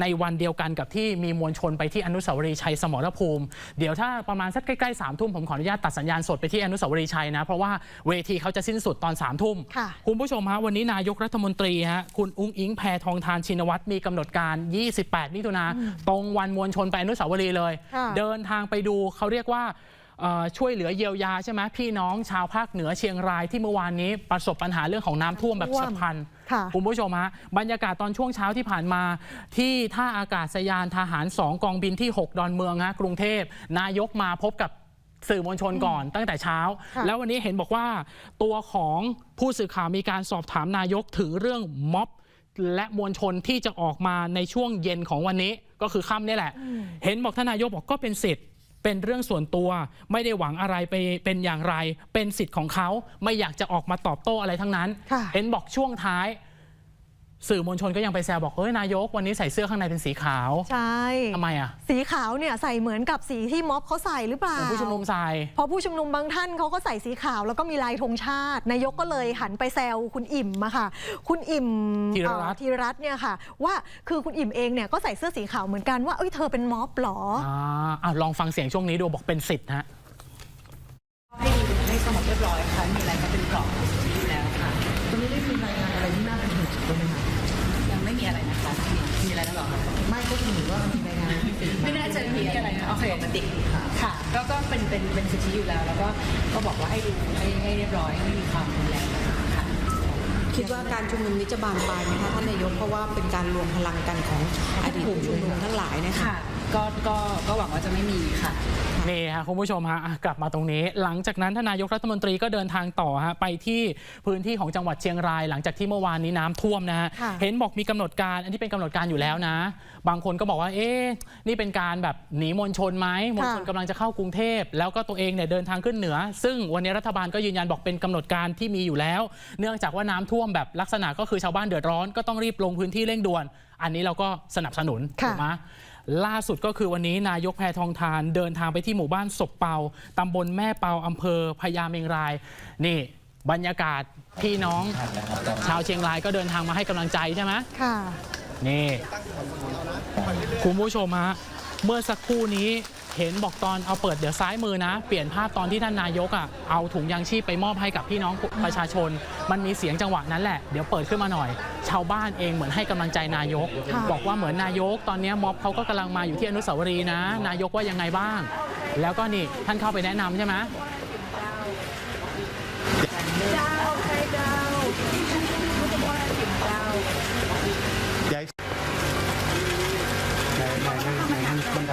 ในวันเดียวกันกับที่มีมวลชนไปที่อนุสาวรีย์ชัยสมรภูมิ เดี๋ยวถ้าประมาณสักใกล้ๆสามทุ่มผมขออนุญาตตัดสัญญาณสดไปที่อนุสาวรีย์ชัยนะ เพราะว่าเวทีเขาจะสิ้นสุดตอน3ามทุ่มค่ะคุณผู้ชมฮะวันนี้นายกรัฐมนตรีฮะคุณอุ้งอิงแพทองทานชินวัตรมีกำหนดการ 28 มิถุนาตรงวันมวลชนไปอนุสาวรีย์เลยค่ะเดินทางไปดูเขาเรียกว่าเอ่อ ช่วยเหลือเยียวยาใช่ไหมพี่น้องชาวภาคเหนือเชียงรายที่เมื่อวานนี้ประสบปัญหาเรื่องของน้ำท่วมแบบฉับพลันค่ะคุณผู้ชมฮะบรรยากาศตอนช่วงเช้าที่ผ่านมา ที่ท่าอากาศยานทหาร 2 กองบินที่ 6 ดอนเมืองฮะกรุงเทพนายกมาพบกับสื่อมวลชนก่อนตั้งแต่เช้าค่ะแล้ววันนี้เห็นบอกว่าตัวของผู้สื่อข่าวมีการสอบถามนายกถึงเรื่องม็อบและมวลชนที่จะออกมาในช่วงเย็นของวันนี้ก็คือค่ำนี่แหละ เห็นบอกท่านนายกบอกก็เป็นสิทธิ์ เป็นเรื่องส่วนตัว ไม่ได้หวังอะไรไปเป็นอย่างไร เป็นสิทธิ์ของเขาไม่อยากจะออกมาตอบโต้อะไรทั้งนั้นค่ะเห็นบอกช่วงท้าย สื่อมวลชนก็ยังไปแซวบอกเอ้ยนายกวันนี้ใส่เสื้อข้างในเป็นสีขาวใช่ทำไมอะสีขาวเนี่ยใส่เหมือนกับสีที่ม็อบเขาใส่หรือเปล่าเป็นผู้ชุมนุมใส่พอผู้ชุมนุมบางท่านเขาก็ใส่สีขาวแล้วก็มีลายธงชาติ นายกก็เลยหันไปแซวคุณอิ่มอะค่ะ คุณอิ่มธีรรัตน์เอ่อธีรรัตน์เนี่ยค่ะ ว่าคือคุณอิ่มเองเนี่ยก็ใส่เสื้อสีขาวเหมือนกันว่าเอ้ยเธอเป็นม็อบเหรออ่าอะลองฟังเสียงช่วงนี้ดูบอกเป็นสิทธิ์ฮะให้ให้สงบเรียบร้อยค่ะมีอะไรก็เป็นกรอบอยู่แล้วค่ะตรงนี้ได้มีรายงานอะไรที่น่าเป็นห่วงบ้างไหมคะยังไม่มีอะไรนะคะมีอะไรแล้วหรอคะไม่ก็คือว่ามีรายงานที่เป็นไม่น่าจะมีอะไรนะโอเคปกติค่ะก็ก็เป็นเป็นเป็นสิทธิอยู่แล้ว แล้วก็ก็บอกว่าให้ดูให้ให้เรียบร้อยไม่มีความรุนแรงค่ะคิดว่าการชุมนุมนี้จะบานปลายไหมคะท่านนายกเพราะว่าเป็นการรวมพลังกันของอดีตผู้ชุมนุมทั้งหลายเนะคะค่ะก็ก็ก็หวังว่าจะไม่มีค่ะ นี่ฮะคุณผู้ชมฮะอะกลับมาตรงนี้ หลังจากนั้นทานนายกรัฐมนตรีก็เดินทางต่อฮะไปที่พื้นที่ของจังหวัดเชียงราย หลังจากที่เมื่อวานนี้น้ำท่วมนะฮะค่ะ เห็นบอกมีกำหนดการอันนี้เป็นกำหนดการอยู่แล้วนะ บางคนก็บอกว่าเอ๊ะนี่เป็นการแบบหนีมวลชนไหมมวลชนกำลังจะเข้ากรุงเทพ แล้วก็ตัวเองเนี่ยเดินทางขึ้นเหนือ ซึ่งวันนี้รัฐบาลก็ยืนยันบอกเป็นกำหนดการที่มีอยู่แล้ว เนื่องจากว่าน้ำท่วมแบบลักษณะก็คือชาวบ้านเดือดร้อนก็ต้องรีบลงพื้นที่เร่งด่วน อันนี้เราก็สนับสนุนค่ะถูกไหม ล่าสุดก็คือวันนี้นายกแพทองทานเดินทางไปที่หมู่บ้านศพเปาตำบลแม่เปาอำเภอพญาเมงราย นี่บรรยากาศพี่น้อง ชาวเชียงรายก็เดินทางมาให้กำลังใจใช่ไหมค่ะ นี่ คุณผู้ชมฮะเมื่อสักครู่นี้ เห็นบอกตอนเอาเปิดเดี๋ยวซ้ายมือนะ เปลี่ยนภาพตอนที่ท่านนายกอะเอาถุงยางชีพไปมอบให้กับพี่น้องประชาชน มันมีเสียงจังหวะนั้นแหละเดี๋ยวเปิดขึ้นมาหน่อย ชาวบ้านเองเหมือนให้กำลังใจนายกค่ะบอกว่าเหมือนนายก ตอนนี้ม็อบเขาก็กำลังมาอยู่ที่อนุสาวรีย์นะ นายกว่ายังไงบ้าง แล้วก็นี่ท่านเข้าไปแนะนำใช่ไหมย้ายในในในในบันได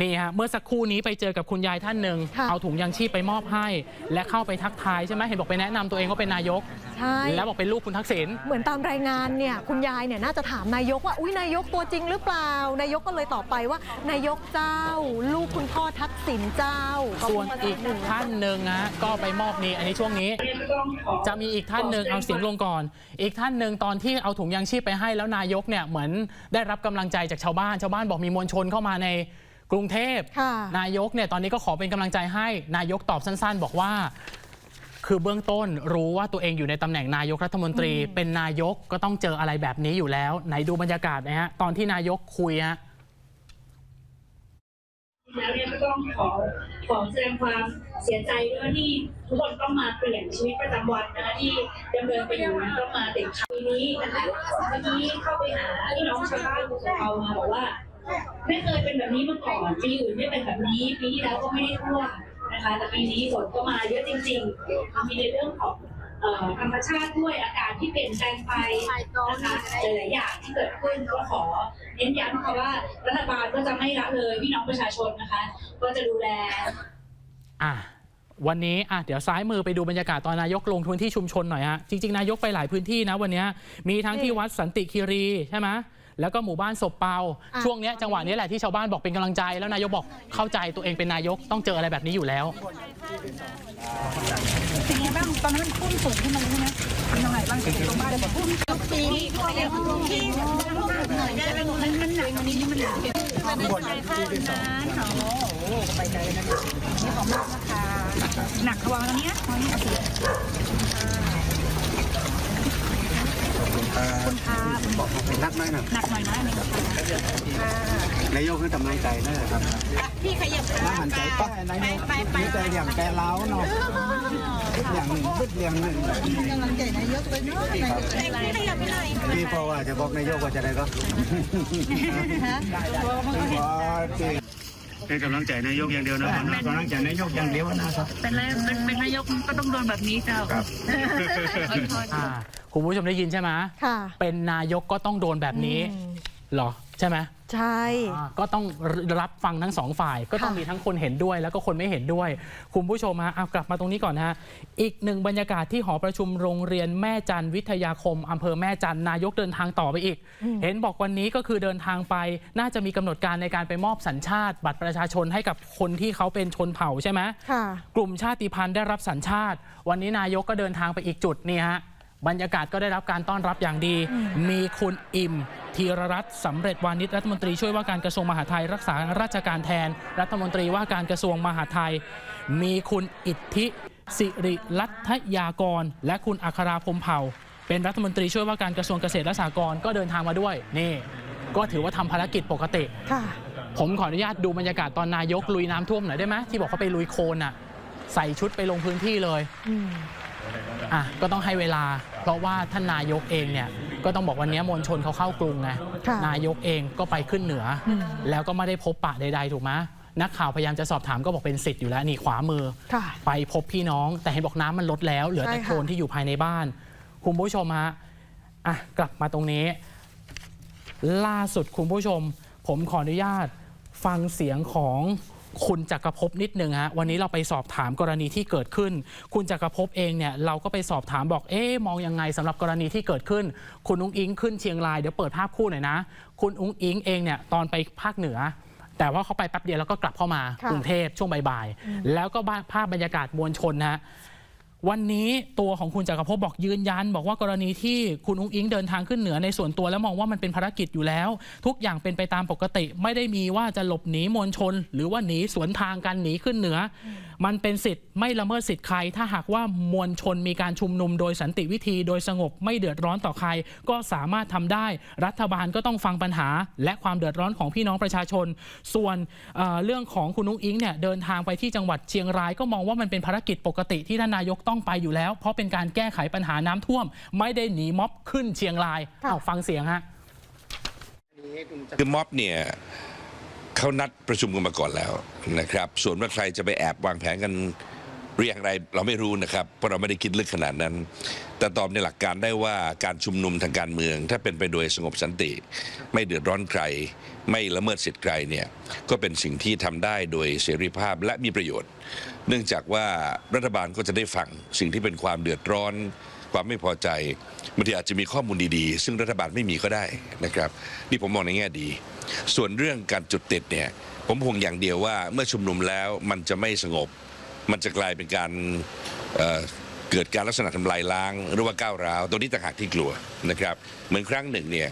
นี่ฮะเมื่อสักครู่นี้ไปเจอกับคุณยายท่านหนึ่งค่ะ เอาถุงยางชีพไปมอบให้ และเข้าไปทักทายใช่ไหมเห็นบอกไปแนะนำตัวเองว่าเป็นนายก ใช่แล้วบอกเป็นลูกคุณทักษิณ เหมือนตามรายงานเนี่ยคุณยายเนี่ยน่าจะถามนายกว่าอุ้ยนายกตัวจริงหรือเปล่า นายกก็เลยตอบไปว่านายกเจ้า ลูกคุณพ่อทักษิณเจ้าส่วนอีกท่านหนึ่งนะก็ไปมอบนี่อันนี้ช่วงนี้ จะมีอีกท่านหนึ่งเอาเสียงลงก่อน อีกท่านหนึ่งตอนที่เอาถุงยางชีพไปให้แล้วนายกเนี่ยเหมือนได้รับกำลังใจจากชาวบ้าน ชาวบ้านบอกมีมวลชนเข้ามาใน กรุงเทพค่ะนายกเนี่ยตอนนี้ก็ขอเป็นกำลังใจให้นายกตอบสั้น ๆ บอกว่า คือเบื้องต้นรู้ว่าตัวเองอยู่ในตำแหน่งนายกรัฐมนตรี เป็นนายกก็ต้องเจออะไรแบบนี้อยู่แล้ว ไหนดูบรรยากาศนะฮะตอนที่นายกคุยฮะแล้วเนี่ยก็ต้องขอขอแสดงความเสียใจด้วยที่ทุกคนต้องมาเปลี่ยนชีวิตประจำวันนะคะที่ดำเนินไปอยู่นั้นต้องมาติดขัดปีนี้นะคะเมื่อกี้เข้าไปหาพี่น้องชาวบ้านภูเขามาบอกว่า ไม่เคยเป็นแบบนี้มาก่อนปีอื่นไม่เป็นแบบนี้ปีที่แล้วก็ไม่ได้ท่วมนะคะแต่ปีนี้ฝนก็มาเยอะจริงๆมีในเรื่องของธรรมชาติด้วยอากาศที่เปลี่ยนแปลงไปนะคะหลายๆอย่างที่เกิดขึ้นก็ขอเน้นย้ำค่ะว่ารัฐบาลก็จะไม่ละเลยพี่น้องประชาชนนะคะ ก็จะดูแลอะวันนี้อะเดี๋ยวซ้ายมือไปดูบรรยากาศตอนนายกลงพื้นที่ชุมชนหน่อยฮะจริง ๆ นายกไปหลายพื้นที่นะวันนี้มีทั้งที่วัดสันติคีรีใช่ไหม แล้วก็หมู่บ้านศพเปา อะ ช่วงเนี้ยจังหวะนี้แหละที่ชาวบ้านบอกเป็นกำลังใจ แล้วนายกบอกเข้าใจตัวเองเป็นนายกต้องเจออะไรแบบนี้อยู่แล้ว เป็นไงบ้างตอนนั้นมันพุ่งสูงขึ้นมาเลยใช่ไหมเป็นยังไงบ้างเสียงตรงบ้านเลยแบบพุ่งทุกปีที่ที่มันหนักมันนี้มันหนักคนที่ที่สองโอ้โหไปไกลนะเนี่ยนี่ของมากนะคะหนักระวังนะเนี้ยเอานี่เอาสิ คุณอาบอกเป็นนักน้อยหน่อยหนักหน่อยนะอันนี้ค่ะนายกคือกำลังใจนะครับพี่ขยับน่าหันใจป้ายนายกมีใจอย่างแกเล้าเนาะอย่างหนึ่งบึดอย่างหนึ่งกำลังใจนายกเลยเนาะนายกพี่ขยับไปหน่อยพี่พอว่าจะบอกนายกว่าจะได้ก็เป็นกำลังใจนายกอย่างเดียวนะกำลังใจนายกอย่างเดียวนะครับเป็นไรเป็นเป็นนายกก็ต้องโดนแบบนี้เจ้าครับอ่า คุณผู้ชมได้ยินใช่ไหมค่ะ เป็นนายกก็ต้องโดนแบบนี้อืมเหรอใช่ไหมใช่ อ่าก็ต้องรับฟังทั้งสองฝ่าย ก็ต้องค่ะ มีทั้งคนเห็นด้วย แล้วก็คนไม่เห็นด้วย คุณผู้ชมฮะเอากลับมาตรงนี้ก่อนนะฮะอีกหนึ่งบรรยากาศที่หอประชุมโรงเรียนแม่จันทร์วิทยาคมอำเภอแม่จันทร์นายกเดินทางต่อไปอีก เห็นบอกวันนี้ก็คือเดินทางไป น่าจะมีกำหนดการในการไปมอบสัญชาติ บัตรประชาชนให้กับคนที่เขาเป็นชนเผ่าใช่ไหม ค่ะ กลุ่มชาติพันธุ์ได้รับสัญชาติ วันนี้นายกก็เดินทางไปอีกจุดนี่ฮะ บรรยากาศก็ได้รับการต้อนรับอย่างดี มีคุณอิมธีรรัตน์สำเร็จวานิชรัฐมนตรีช่วยว่าการกระทรวงมหาดไทย รักษาราชการแทน รัฐมนตรีว่าการกระทรวงมหาดไทย มีคุณอิทธิสิริรัตยากร และคุณอัคราพรหมเผ่า เป็นรัฐมนตรีช่วยว่าการกระทรวงเกษตรและสหกรณ์ก็เดินทางมาด้วยนี่ ก็ถือว่าทำภารกิจปกติค่ะผมขออนุญาตดูบรรยากาศตอนนายกลุยน้ำท่วมหน่อยได้ไหมที่บอกเขาไปลุยโคลนอะ ใส่ชุดไปลงพื้นที่เลย อืมอะก็ต้องให้เวลา เพราะว่าท่านนายกเองเนี่ยก็ต้องบอกวันนี้มวลชนเขาเข้ากรุงไงค่ะนายกเองก็ไปขึ้นเหนืออมแล้วก็ไม่ได้พบปะใดๆถูกไหมนักข่าวพยายามจะสอบถามก็บอกเป็นสิทธิ์อยู่แล้วนี่ขวามือ ค่ะ ไปพบพี่น้องแต่เห็นบอกน้ำมันลดแล้ว เหลือแต่ใช่ค่ะ โคลนที่อยู่ภายในบ้าน คุณผู้ชมฮะอะกลับมาตรงนี้ ล่าสุดคุณผู้ชม ผมขออนุญาตฟังเสียงของ คุณจักรภพนิดนึงฮะวันนี้เราไปสอบถามกรณีที่เกิดขึ้น คุณจักรภพเองเนี่ยเราก็ไปสอบถามบอกเอ๊ะมองยังไงสำหรับกรณีที่เกิดขึ้น คุณอุ้งอิงขึ้นเชียงรายเดี๋ยวเปิดภาพคู่หน่อยนะ คุณอุ้งอิงเองเนี่ยตอนไปภาคเหนือ แต่ว่าเขาไปแป๊บเดียวแล้วก็กลับเข้ามาค่ะกรุงเทพช่วงบ่ายๆแล้วก็ภาพบรรยากาศมวลชนนะฮะ วันนี้ตัวของคุณจักรภพบอกยืนยัน บอกว่ากรณีที่คุณอุ้งอิงเดินทางขึ้นเหนือในส่วนตัวแล้วมองว่ามันเป็นภารกิจอยู่แล้ว ทุกอย่างเป็นไปตามปกติ ไม่ได้มีว่าจะหลบหนีมวลชน หรือว่าหนีสวนทางกันหนีขึ้นเหนืออมันเป็นสิทธิ์ไม่ละเมิดสิทธิ์ใคร ถ้าหากว่ามวลชนมีการชุมนุมโดยสันติวิธี โดยสงบไม่เดือดร้อนต่อใคร ก็สามารถทำได้ รัฐบาลก็ต้องฟังปัญหา และความเดือดร้อนของพี่น้องประชาชน ส่วนเเรื่องของคุณนุ้งอิงเนี่ยเดินทางไปที่จังหวัดเชียงรายก็มองว่ามันเป็นภารกิจปกติที่ท่านนายกต้องไปอยู่แล้ว เพราะเป็นการแก้ไขปัญหาน้ำท่วม ไม่ได้หนีม็อบขึ้นเชียงรายเอาฟังเสียงฮะคือม็อบเนี่ย เขานัดประชุมกันมาก่อนแล้วนะครับ ส่วนว่าใครจะไปแอบวางแผนกันหรืออย่างไรเราไม่รู้นะครับเพราะเราไม่ได้คิดลึกขนาดนั้น แต่ตอบในหลักการได้ว่าการชุมนุมทางการเมือง ถ้าเป็นไปโดยสงบสันติ ไม่เดือดร้อนใคร ไม่ละเมิดสิทธิ์ใครเนี่ยก็เป็นสิ่งที่ทำได้โดยเสรีภาพและมีประโยชน์ เนื่องจากว่ารัฐบาลก็จะได้ฟังสิ่งที่เป็นความเดือดร้อน ความไม่พอใจบางทีอาจจะมีข้อมูลดีๆ ซึ่งรัฐบาลไม่มีก็ได้นะครับ นี่ผมมองในแง่ดี ส่วนเรื่องการจุดติดเนี่ยผมห่วงอย่างเดียวว่าเมื่อชุมนุมแล้วมันจะไม่สงบ มันจะกลายเป็นการเเกิดการลักษณะทำลายล้าง หรือว่าก้าวร้าวตัวนี้ต่างหากที่กลัวนะครับเหมือนครั้งหนึ่งเนี่ย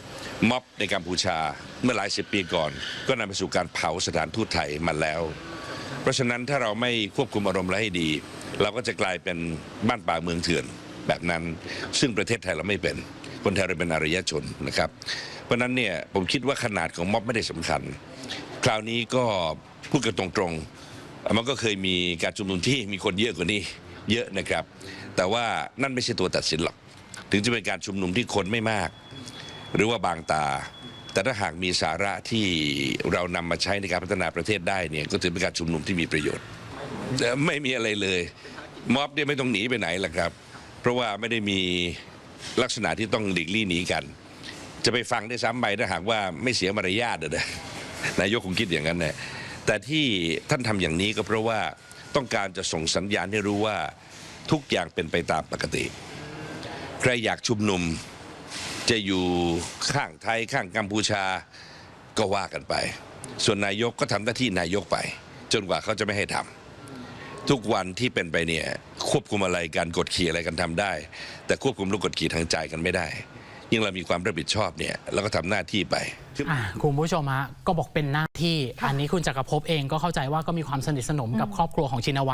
ม็อบในกัมพูชาเมื่อหลายสิบปีก่อน ก็นำไปสู่การเผาสถานทูตไทยมาแล้ว เพราะฉะนั้นถ้าเราไม่ควบคุมอารมณ์และให้ดี เราก็จะกลายเป็นบ้านป่าเมืองเถื่อน แบบนั้น ซึ่งประเทศไทยเราไม่เป็น คนไทยเราเป็นอารยชนนะครับ เพราะฉะนั้นเนี่ยผมคิดว่าขนาดของม็อบไม่ได้สำคัญ คราวนี้ก็พูดกันตรงๆ มันก็เคยมีการชุมนุมที่มีคนเยอะกว่านี้เยอะนะครับ แต่ว่านั่นไม่ใช่ตัวตัดสินหรอก ถึงจะเป็นการชุมนุมที่คนไม่มาก หรือว่าบางตา แต่ถ้าหากมีสาระที่เรานำมาใช้ในการพัฒนาประเทศได้เนี่ยก็ถือเป็นการชุมนุมที่มีประโยชน์ ไม่มีอะไรเลย ม็อบเนี่ยไม่ต้องหนีไปไหนหรอกครับ เพราะว่าไม่ได้มีลักษณะที่ต้องหลีกลี่หนีกัน จะไปฟังได้ซ้ำไปถ้าหากว่าไม่เสียมารยาทนะนายกคงคิดอย่างนั้นนะแต่ที่ท่านทำอย่างนี้ก็เพราะว่าต้องการจะส่งสัญญาณให้รู้ว่าทุกอย่างเป็นไปตามปกติ ใครอยากชุมนุมจะอยู่ข้างไทยข้างกัมพูชาก็ว่ากันไป ส่วนนายกก็ทำหน้าที่นายกไป จนกว่าเขาจะไม่ให้ทำ ทุกวันที่เป็นไปเนี่ยควบคุมอะไรกันกดขี่อะไรกันทำได้ แต่ควบคุมลูกกดขี่ทางใจกันไม่ได้ ยิ่งเรามีความรับผิดชอบเนี่ยเราก็ทำหน้าที่ไปคุณผู้ชมฮะก็บอกเป็นหน้าที่ อันนี้คุณจักรภพเองก็เข้าใจว่าก็มีความสนิทสนมกับครอบครัวของชินวัตร